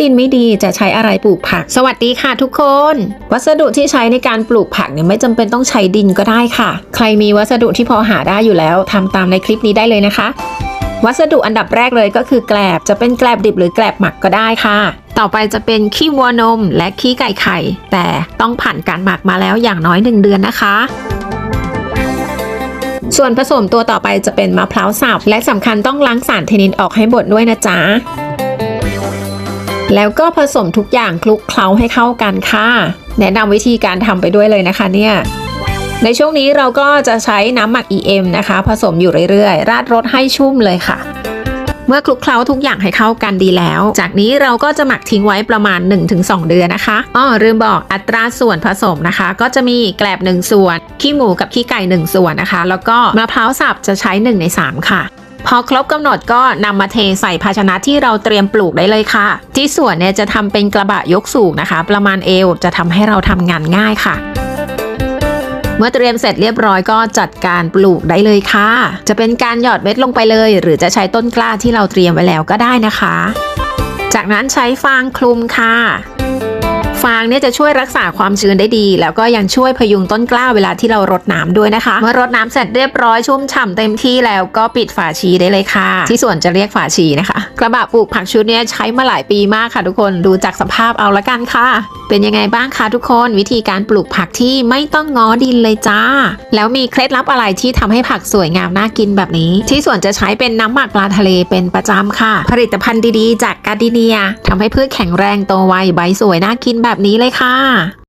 ดินไม่ดีจะใช้อะไรปลูกผัก สวัสดีค่ะทุกคน วัสดุที่ใช้ในการปลูกผักเนี่ยไม่จำเป็นต้องใช้ดินก็ได้ค่ะ ใครมีวัสดุที่พอหาได้อยู่แล้วทำตามในคลิปนี้ได้เลยนะคะ วัสดุอันดับแรกเลยก็คือแกลบจะเป็นแกลบดิบหรือแกลบหมักก็ได้ค่ะต่อไปจะเป็นขี้วัวนมและขี้ไก่ไข่ แต่ต้องผ่านการหมักมาแล้วอย่างน้อย 1 เดือนนะคะ ส่วนผสมตัวต่อไปจะเป็นมะพร้าวสับและสำคัญต้องล้างสารเทนินออกให้หมดด้วยนะจ๊ะ แล้วก็ผสมทุกอย่างคลุกเคล้าให้เข้ากันค่ะ แนะนำวิธีการทำไปด้วยเลยนะคะเนี่ยในช่วงนี้เราก็จะใช้น้ำหมัก EM นะคะ ผสมอยู่เรื่อยๆ ราดรสให้ชุ่มเลยค่ะ เมื่อคลุกเคล้าทุกอย่างให้เข้ากันดีแล้ว จากนี้เราก็จะหมักทิ้งไว้ประมาณ 1-2 เดือนนะคะอ้อลืมบอกอัตราส่วนผสมนะคะ ก็จะมีแกลบ 1 ส่วน ขี้หมูกับขี้ไก่ 1 ส่วนนะคะ แล้วก็มะพร้าวสับจะใช้ 1 ใน 3 ค่ะ พอครบกำหนดก็นำมาเทใส่ภาชนะที่เราเตรียมปลูกได้เลยค่ะ ที่ส่วนเนี่ยจะทำเป็นกระบะยกสูงนะคะ ประมาณเอวจะทำให้เราทำงานง่ายค่ะ เมื่อเตรียมเสร็จเรียบร้อยก็จัดการปลูกได้เลยค่ะ จะเป็นการหยอดเม็ดลงไปเลย หรือจะใช้ต้นกล้าที่เราเตรียมไว้แล้วก็ได้นะคะ จากนั้นใช้ฟางคลุมค่ะ ฟางเนี่ยจะช่วยรักษาความชื้นได้ดี แล้วก็ยังช่วยพยุงต้นกล้าเวลาที่เรารดน้ำด้วยนะคะ เมื่อรดน้ำเสร็จเรียบร้อยชุ่มฉ่ำเต็มที่แล้วก็ปิดฝาชีได้เลยค่ะ ที่ส่วนจะเรียกฝาชีนะคะ กระบะปลูกผักชุดเนี้ยใช้มาหลายปีมากค่ะทุกคนดูจากสภาพเอาละกันค่ะ เป็นยังไงบ้างคะทุกคนวิธีการปลูกผักที่ไม่ต้องง้อดินเลยจ้า แล้วมีเคล็ดลับอะไรที่ทำให้ผักสวยงามน่ากินแบบนี้ ที่ส่วนจะใช้เป็นน้ำหมักปลาทะเลเป็นประจำค่ะ ผลิตภัณฑ์ดีๆ จากกาดิเนียทำให้พืชแข็งแรงโตไวใบสวยน่ากินแบบนี้เลยค่ะ